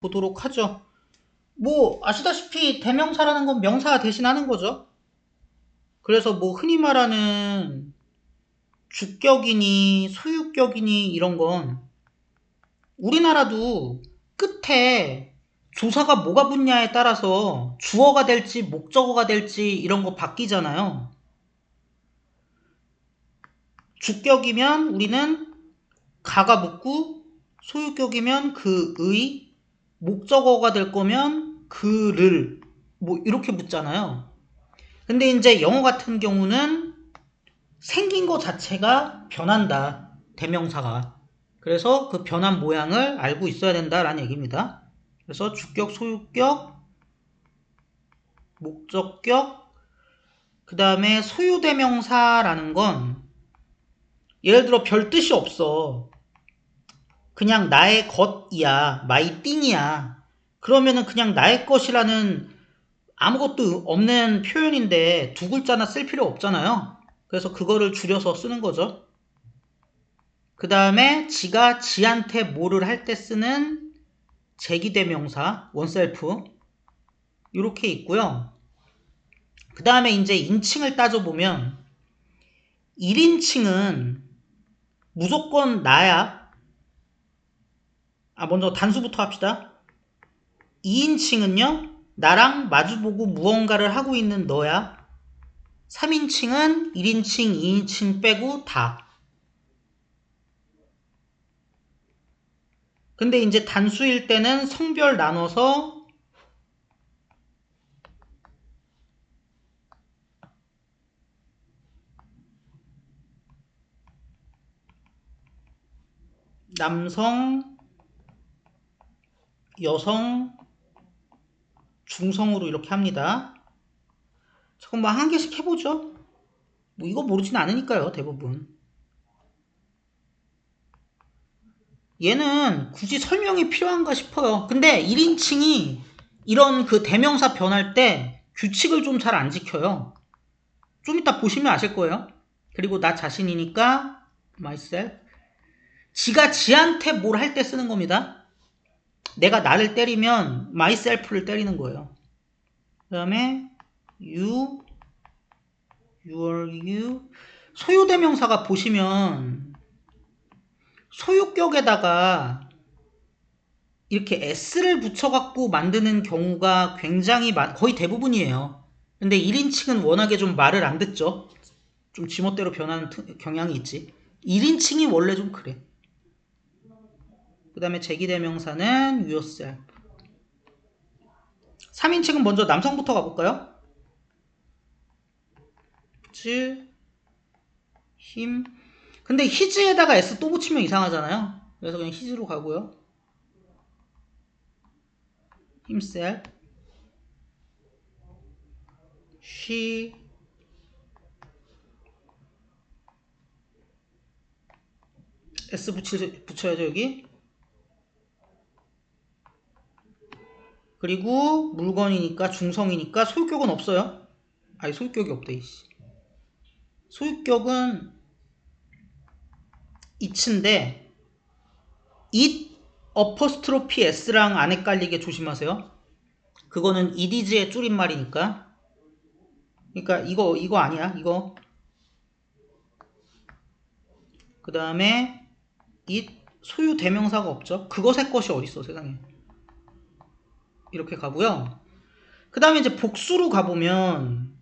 보도록 하죠. 뭐 아시다시피 대명사라는 건 명사 대신하는 거죠. 그래서 뭐 흔히 말하는 주격이니 소유격이니 이런 건 우리나라도 끝에 조사가 뭐가 붙냐에 따라서 주어가 될지 목적어가 될지 이런 거 바뀌잖아요. 주격이면 우리는 가가 붙고 소유격이면 그의 목적어가 될 거면 그를 뭐 이렇게 붙잖아요. 근데 이제 영어 같은 경우는 생긴 것 자체가 변한다. 대명사가. 그래서 그 변한 모양을 알고 있어야 된다라는 얘기입니다. 그래서 주격, 소유격, 목적격, 그 다음에 소유대명사라는 건 예를 들어 별 뜻이 없어. 그냥 나의 것이야. 마이 띵이야. 그러면은 그냥 나의 것이라는 아무것도 없는 표현인데 두 글자나 쓸 필요 없잖아요. 그래서 그거를 줄여서 쓰는 거죠. 그 다음에 지가 지한테 뭐를 할 때 쓰는 제기대명사 원셀프 이렇게 있고요. 그 다음에 이제 인칭을 따져보면 1인칭은 무조건 나야. 아 먼저 단수부터 합시다. 2인칭은요. 나랑 마주보고 무언가를 하고 있는 너야. 3인칭은 1인칭, 2인칭 빼고 다. 근데 이제 단수일 때는 성별 나눠서 남성, 여성, 중성으로 이렇게 합니다. 잠깐만 한 개씩 해보죠. 뭐 이거 모르진 않으니까요, 대부분. 얘는 굳이 설명이 필요한가 싶어요. 근데 1인칭이 이런 그 대명사 변할 때 규칙을 좀 잘 안 지켜요. 좀 이따 보시면 아실 거예요. 그리고 나 자신이니까 myself. 지가 지한테 뭘 할 때 쓰는 겁니다. 내가 나를 때리면 myself를 때리는 거예요. 그 다음에 you, your, you. 소유대명사가 보시면 소유격에다가 이렇게 s를 붙여갖고 만드는 경우가 굉장히 많, 거의 대부분이에요. 근데 1인칭은 워낙에 좀 말을 안 듣죠. 좀 지멋대로 변하는 경향이 있지. 1인칭이 원래 좀 그래. 그 다음에 제기대명사는 yourself. 3인칭은 먼저 남성부터 가볼까요? 즈, 힘. 근데 히즈에다가 s 또 붙이면 이상하잖아요. 그래서 그냥 히즈로 가고요. himself, she, s 붙여야죠 여기. 그리고 물건이니까 중성이니까 소유격은 없어요. 아니 소유격이 없대 이씨. 소유격은 it인데 it 어퍼스트로피 s랑 안 헷갈리게 조심하세요. 그거는 is의 줄임말이니까. 그러니까 이거 이거 아니야. 이거. 그 다음에 it 소유 대명사가 없죠. 그것의 것이 어딨어 세상에. 이렇게 가고요. 그 다음에 이제 복수로 가보면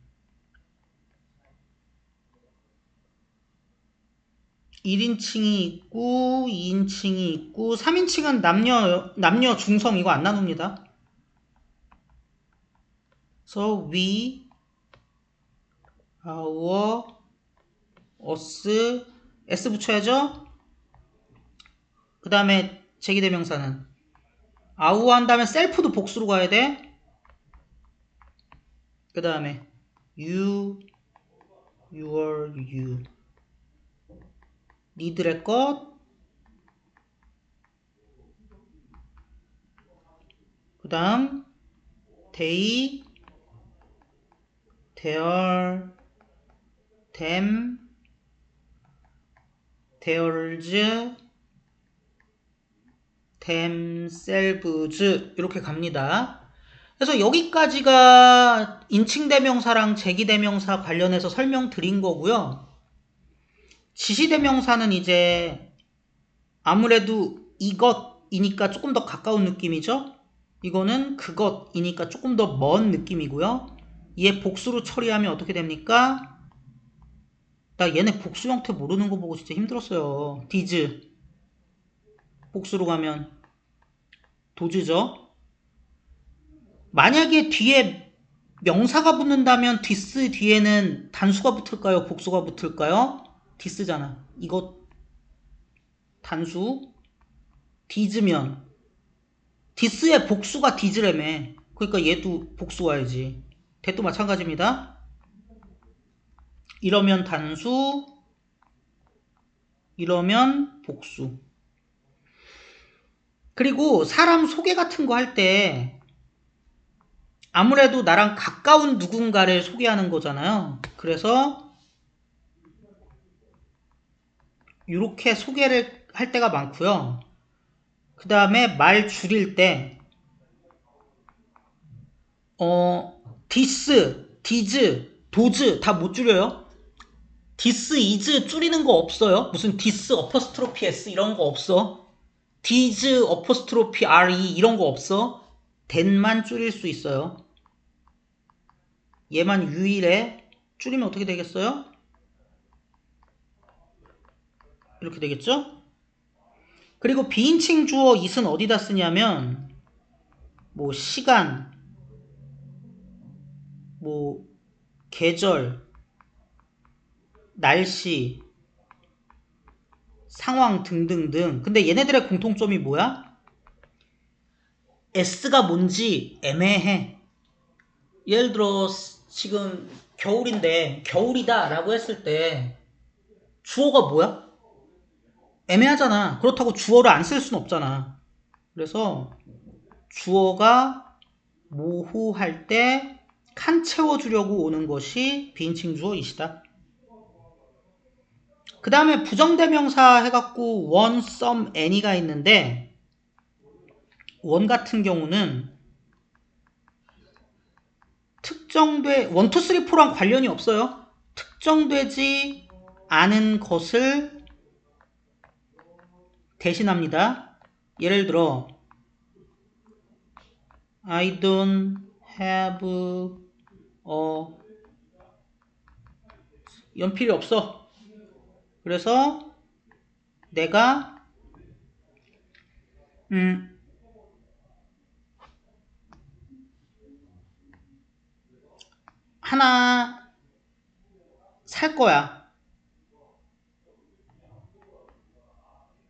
1인칭이 있고 2인칭이 있고 3인칭은 남녀 남녀 중성 이거 안 나눕니다. So we, our, us, s 붙여야죠. 그 다음에 제기대명사는 아우 한 다음에 셀프도 복수로 가야 돼. 그 다음에 you, your, you. 니들의 것. 그 다음 they, their, them, theirs, themselves 이렇게 갑니다. 그래서 여기까지가 인칭 대명사랑 제기 대명사 관련해서 설명드린 거고요. 지시 대명사는 이제 아무래도 이것이니까 조금 더 가까운 느낌이죠. 이거는 그것이니까 조금 더 먼 느낌이고요. 얘 복수로 처리하면 어떻게 됩니까? 나 얘네 복수 형태 모르는 거 보고 진짜 힘들었어요. 디즈. 복수로 가면 도즈죠. 만약에 뒤에 명사가 붙는다면 디스 뒤에는 단수가 붙을까요? 복수가 붙을까요? 디스잖아. 이거 단수 디즈면 디스의 복수가 디즈래매. 그러니까 얘도 복수 와야지. 대도 마찬가지입니다. 이러면 단수 이러면 복수. 그리고 사람 소개 같은 거 할 때 아무래도 나랑 가까운 누군가를 소개하는 거잖아요. 그래서 이렇게 소개를 할 때가 많고요. 그 다음에 말 줄일 때 어, 디스, 디즈, 도즈 다 못 줄여요. 디스, 이즈 줄이는 거 없어요. 무슨 디스, 어퍼스트로피 S 이런 거 없어. 디즈, 어퍼스트로피 RE 이런 거 없어. den만 줄일 수 있어요. 얘만 유일해. 줄이면 어떻게 되겠어요? 이렇게 되겠죠? 그리고 비인칭 주어 it은 어디다 쓰냐면 뭐 시간 뭐 계절 날씨 상황 등등등 근데 얘네들의 공통점이 뭐야? S가 뭔지 애매해 예를 들어 지금 겨울인데 겨울이다 라고 했을 때 주어가 뭐야? 애매하잖아. 그렇다고 주어를 안 쓸 수는 없잖아. 그래서 주어가 모호할 때 칸 채워주려고 오는 것이 비인칭 주어이시다. 그 다음에 부정대명사 해갖고 원, some, any가 있는데 원 같은 경우는 특정돼 원, 투, 쓰리, 포랑 관련이 없어요. 특정되지 않은 것을 대신합니다. 예를 들어 I don't have a 연필이 없어. 그래서 내가 음 하나 살 거야.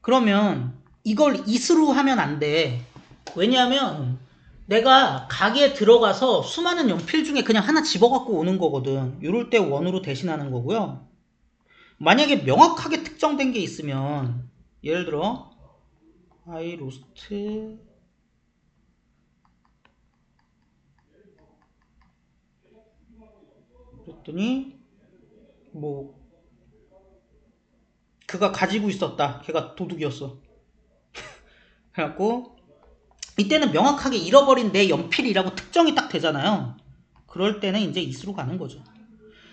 그러면 이걸 이스로 하면 안 돼. 왜냐하면 내가 가게에 들어가서 수많은 연필 중에 그냥 하나 집어갖고 오는 거거든. 이럴 때 원으로 대신하는 거고요. 만약에 명확하게 특정된 게 있으면 예를 들어 I lost 그랬더니 뭐 그가 가지고 있었다. 걔가 도둑이었어. 그래갖고 이때는 명확하게 잃어버린 내 연필이라고 특정이 딱 되잖아요. 그럴 때는 이제 이수로 가는 거죠.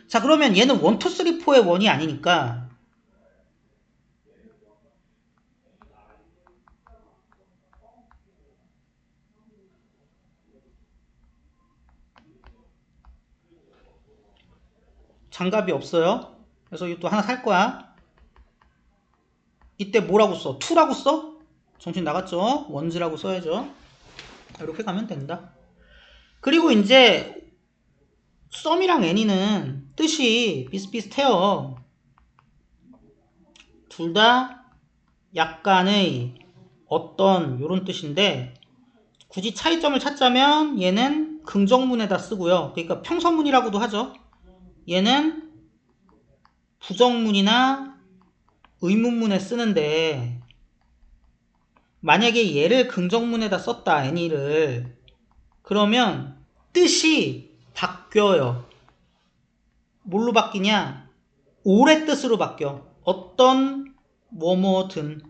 자 그러면 얘는 1, 2, 3, 4의 원이 아니니까 장갑이 없어요. 그래서 이것도 하나 살 거야. 이때 뭐라고 써? 2라고 써? 정신 나갔죠? 원즈라고 써야죠. 이렇게 가면 된다. 그리고 이제 썸이랑 애니는 뜻이 비슷비슷해요. 둘 다 약간의 어떤 요런 뜻인데 굳이 차이점을 찾자면 얘는 긍정문에다 쓰고요. 그러니까 평서문이라고도 하죠. 얘는 부정문이나 의문문에 쓰는데 만약에 얘를 긍정문에다 썼다 애니를 그러면 뜻이 바뀌어요. 뭘로 바뀌냐? 오래 뜻으로 바뀌어. 어떤 뭐뭐든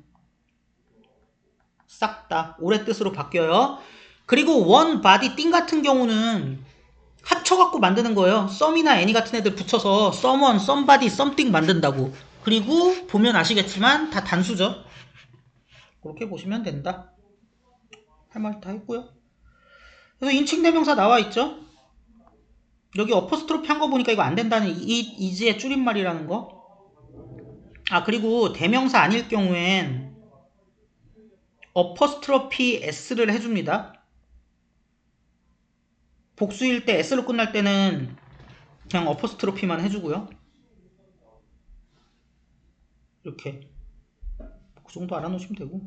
싹다 올해 뜻으로 바뀌어요. 그리고 원 바디 띵 같은 경우는 합쳐갖고 만드는 거예요. 썸이나 애니 같은 애들 붙여서 썸원, 썸바디, 썸띵 만든다고. 그리고 보면 아시겠지만 다 단수죠. 그렇게 보시면 된다. 할 말 다 했고요. 그래서 인칭 대명사 나와 있죠. 여기 어퍼스트로피 한 거 보니까 이거 안 된다는 이 이지의 줄임말이라는 거. 아 그리고 대명사 아닐 경우엔 어퍼스트로피 s를 해줍니다. 복수일 때 s로 끝날 때는 그냥 어퍼스트로피만 해주고요. 이렇게 그 정도 알아놓으시면 되고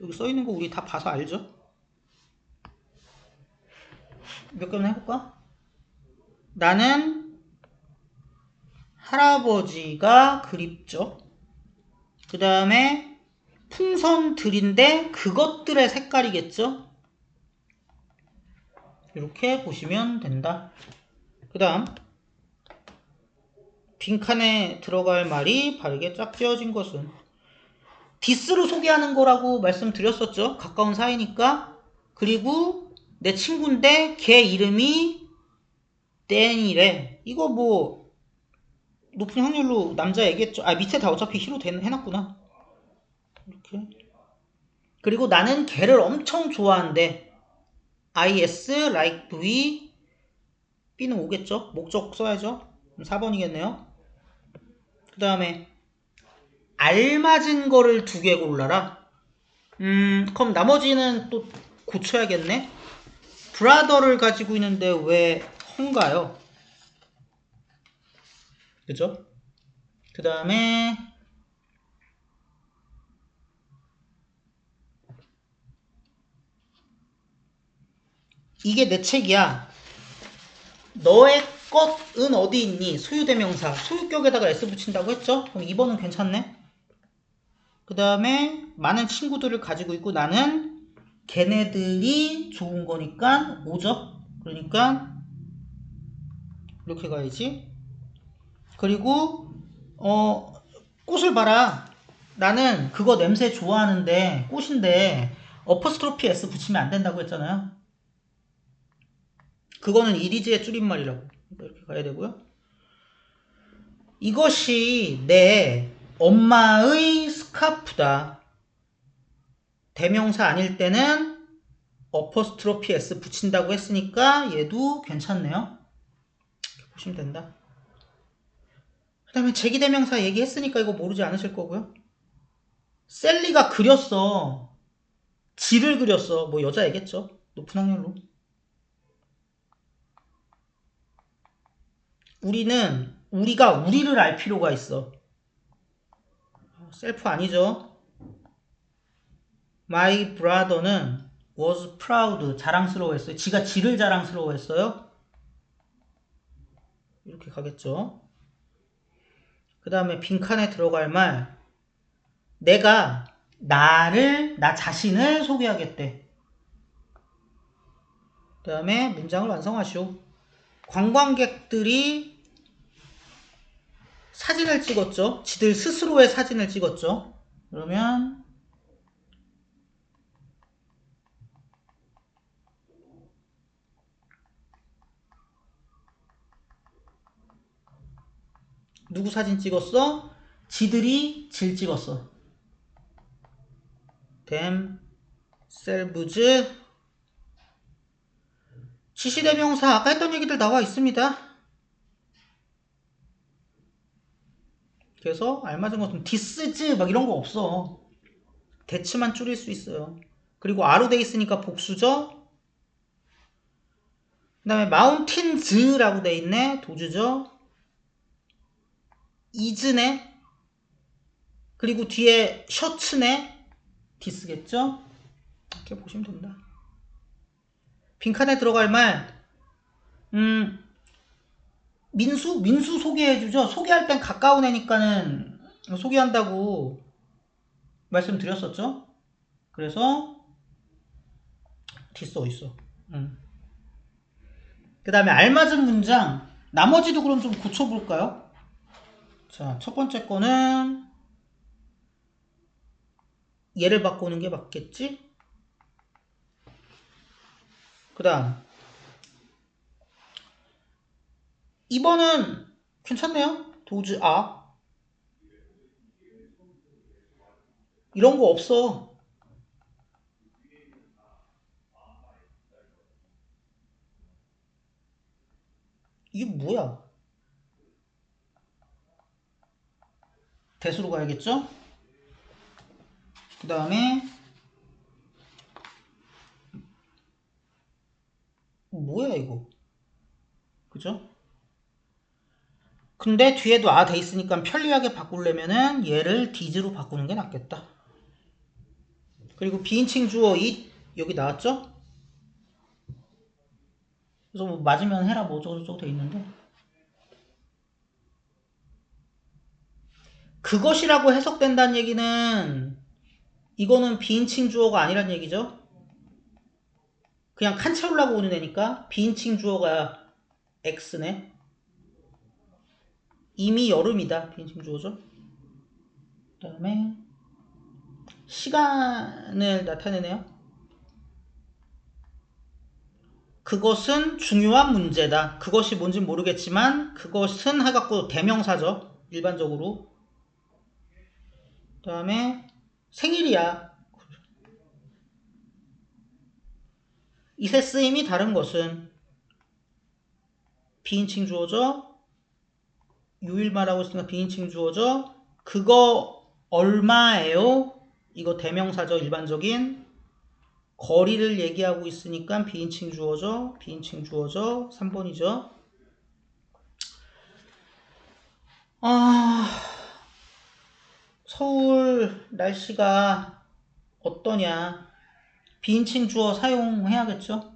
여기 써 있는 거 우리 다 봐서 알죠? 몇 개만 해볼까? 나는 할아버지가 그립죠. 그 다음에 풍선들인데 그것들의 색깔이겠죠. 이렇게 보시면 된다. 그 다음 빈칸에 들어갈 말이 바르게 쫙 지어진 것은 디스로 소개하는 거라고 말씀드렸었죠. 가까운 사이니까. 그리고 내 친구인데 걔 이름이 댄이래. 이거 뭐 높은 확률로 남자 얘기했죠. 아 밑에 다 어차피 히로 된- 해놨구나. 이렇게. 그리고 나는 걔를 엄청 좋아한대. is like v b는 오겠죠. 목적 써야죠. 4번이겠네요. 그 다음에 알맞은 거를 두 개 골라라. 음, 그럼 나머지는 또 고쳐야겠네. 브라더를 가지고 있는데 왜 헝가요? 그죠? 그 다음에 이게 내 책이야. 너의 것은 어디 있니? 소유대명사. 소유격에다가 S 붙인다고 했죠? 그럼 2번은 괜찮네. 그 다음에 많은 친구들을 가지고 있고 나는 걔네들이 좋은 거니까 5죠. 그러니까 이렇게 가야지. 그리고 어 꽃을 봐라. 나는 그거 냄새 좋아하는데 꽃인데 어퍼스트로피 S 붙이면 안 된다고 했잖아요. 그거는 이리즈의 줄임말이라고 이렇게 가야 되고요. 이것이 내 엄마의 스카프다. 대명사 아닐 때는 어퍼스트로피 S 붙인다고 했으니까 얘도 괜찮네요. 보시면 된다. 그 다음에 제기대명사 얘기했으니까 이거 모르지 않으실 거고요. 셀리가 그렸어. 지를 그렸어. 뭐 여자애겠죠. 높은 확률로. 우리는 우리가 우리를 알 필요가 있어. 셀프 아니죠? My brother는 was proud 자랑스러워했어요. 지가 지를 자랑스러워했어요. 이렇게 가겠죠. 그 다음에 빈칸에 들어갈 말 내가 나를 나 자신을 소개하겠대. 그 다음에 문장을 완성하시오. 관광객들이 사진을 찍었죠. 지들 스스로의 사진을 찍었죠. 그러면 누구 사진 찍었어? 지들이 질 찍었어. 댐 셀브즈 지시대명사 아까 했던 얘기들 나와 있습니다. 그래서 알맞은 것은 디스즈 막 이런 거 없어. 대치만 줄일 수 있어요. 그리고 아로 돼 있으니까 복수죠. 그 다음에 마운틴즈라고 돼 있네. 도주죠. 이즈네. 그리고 뒤에 셔츠네. 디스겠죠. 이렇게 보시면 된다. 빈칸에 들어갈 말, 음, 민수? 민수 소개해주죠. 소개할 땐 가까운 애니까는 소개한다고 말씀드렸었죠. 그래서 디스 어딨어? 음. 그 다음에 알맞은 문장, 나머지도 그럼 좀 고쳐볼까요? 자, 첫 번째 거는 얘를 바꾸는 게 맞겠지? 그 다음 2번은 괜찮네요. 도즈 아 이런 거 없어. 이게 뭐야? 대수로 가야겠죠? 그 다음에 뭐야 이거? 그죠? 근데 뒤에도 아 돼 있으니까 편리하게 바꾸려면은 얘를 디즈로 바꾸는 게 낫겠다. 그리고 비인칭 주어 이 여기 나왔죠? 그래서 뭐 맞으면 해라 뭐 어쩌고저쩌고 돼 있는데 그것이라고 해석된다는 얘기는 이거는 비인칭 주어가 아니란 얘기죠. 그냥 칸 채우려고 오는 애니까 비인칭 주어가 X네. 이미 여름이다. 비인칭 주어죠. 그 다음에 시간을 나타내네요. 그것은 중요한 문제다. 그것이 뭔지 모르겠지만 그것은 해갖고 대명사죠. 일반적으로. 그 다음에 생일이야. 이세 쓰임이 다른 것은 비인칭 주어죠. 요일 말하고 있으니까 비인칭 주어죠. 그거 얼마예요? 이거 대명사죠. 일반적인 거리를 얘기하고 있으니까 비인칭 주어죠. 비인칭 주어죠. 3번이죠. 아, 서울 날씨가 어떠냐? 비인칭 주어 사용해야겠죠?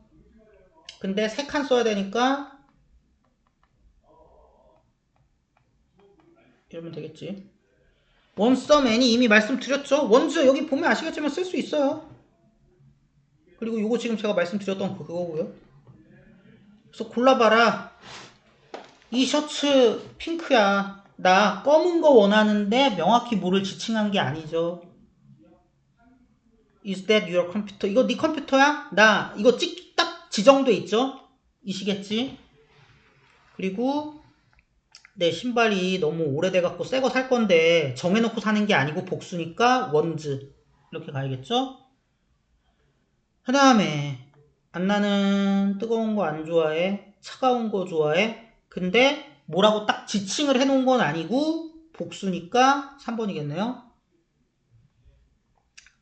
근데 세 칸 써야 되니까 이러면 되겠지. 원썸애니 이미 말씀드렸죠? 원즈 여기 보면 아시겠지만 쓸 수 있어요. 그리고 요거 지금 제가 말씀드렸던 그거고요. 그래서 골라봐라. 이 셔츠 핑크야. 나 검은 거 원하는데 명확히 뭐를 지칭한 게 아니죠. Is that your computer? 이거 네 컴퓨터야? 나 이거 찍 딱 지정돼 있죠? 이시겠지? 그리고 내 신발이 너무 오래돼 갖고 새 거 살 건데 정해놓고 사는 게 아니고 복수니까 원즈 이렇게 가야겠죠? 그 다음에 안나는 뜨거운 거 안 좋아해 차가운 거 좋아해 근데 뭐라고 딱 지칭을 해놓은 건 아니고 복수니까 3번이겠네요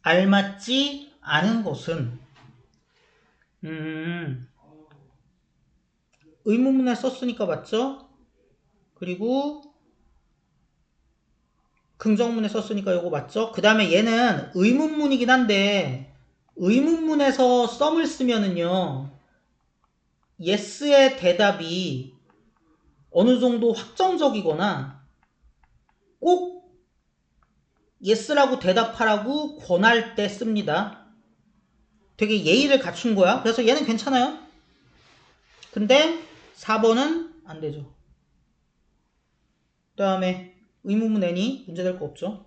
알맞지 않은 것은 음 의문문에 썼으니까 맞죠? 그리고 긍정문에 썼으니까 요거 맞죠? 그 다음에 얘는 의문문이긴 한데 의문문에서 썸을 쓰면은요 yes의 대답이 어느 정도 확정적이거나 꼭 yes라고 대답하라고 권할 때 씁니다. 되게 예의를 갖춘 거야. 그래서 얘는 괜찮아요. 근데 4번은 안 되죠. 그 다음에 의문문 N이 문제될 거 없죠.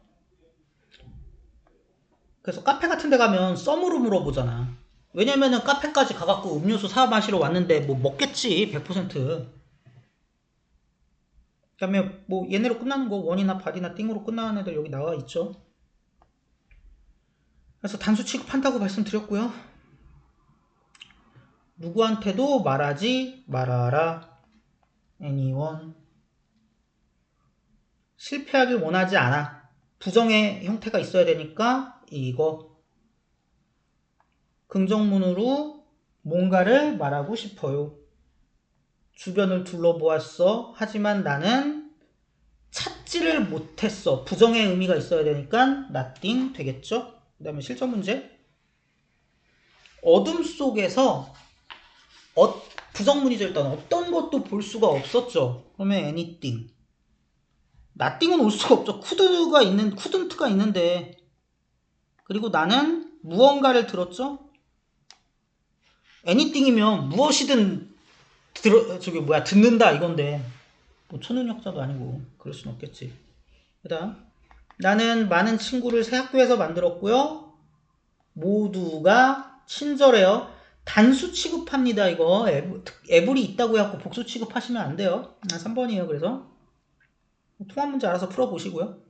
그래서 카페 같은 데 가면 썸으로 물어보잖아. 왜냐면은 카페까지 가갖고 음료수 사 마시러 왔는데 뭐 먹겠지 100%. 그 다음에 뭐 얘네로 끝나는 거 원이나 바디나 띵으로 끝나는 애들 여기 나와 있죠. 그래서 단수 취급한다고 말씀드렸고요. 누구한테도 말하지 말아라. anyone. 실패하길 원하지 않아. 부정의 형태가 있어야 되니까 이거. 긍정문으로 뭔가를 말하고 싶어요. 주변을 둘러보았어. 하지만 나는 찾지를 못했어. 부정의 의미가 있어야 되니까 nothing 되겠죠? 그 다음에 실전 문제. 어둠 속에서 어, 부정문이죠. 일단 어떤 것도 볼 수가 없었죠. 그러면 anything. nothing은 올 수가 없죠. could가 있는, couldn't가 있는데. 그리고 나는 무언가를 들었죠. anything이면 무엇이든 들어 저기 뭐야 듣는다 이건데 뭐 초능력자도 아니고 그럴 순 없겠지. 그다음 나는 많은 친구를 새 학교에서 만들었고요. 모두가 친절해요. 단수 취급합니다, 이거. 애불이 있다고 해갖고 복수 취급하시면 안 돼요. 아, 3번이에요, 그래서. 통합 문제 알아서 풀어보시고요.